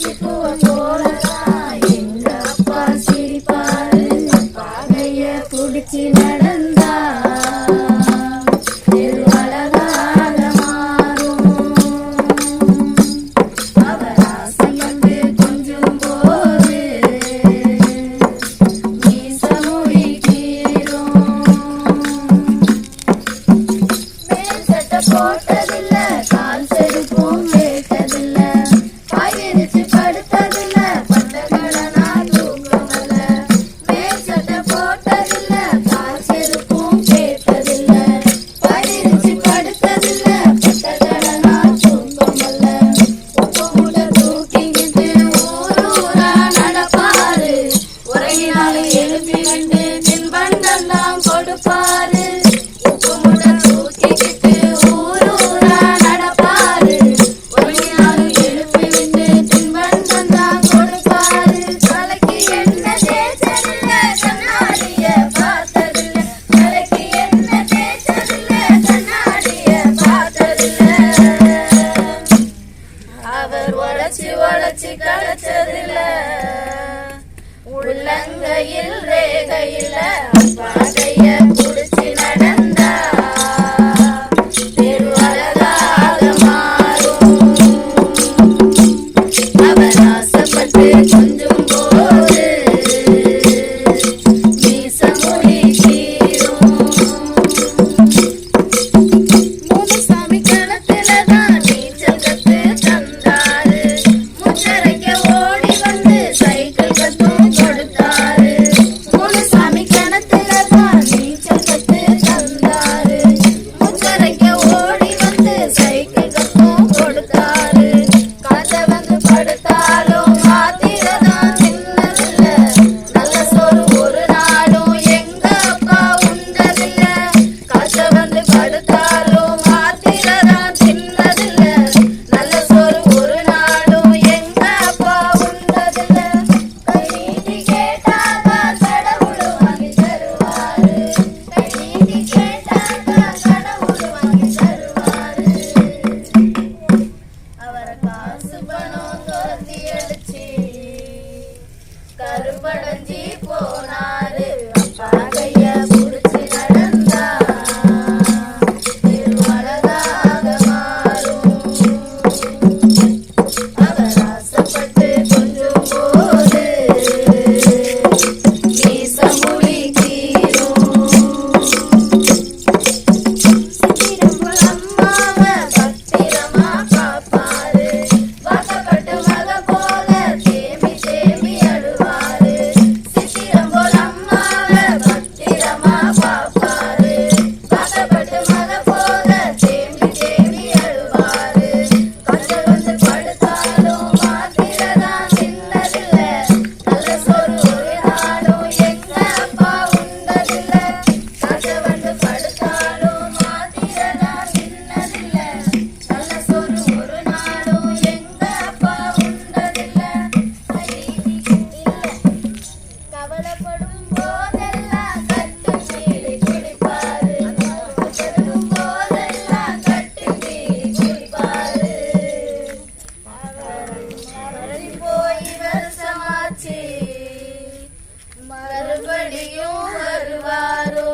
வச்சுக்குவ போலதான் எங்க அப்பா சிரிப்பாரு பாகைய புடிச்சு நடந்தா தெருவழகாக மாறும் அவர் போட்டது உடச்சி உடச்சி கிடைச்சதில்ல உள்ளங்கையில் ரேகையில் அப்பாடைய மறுபடியும் வருவாரோ?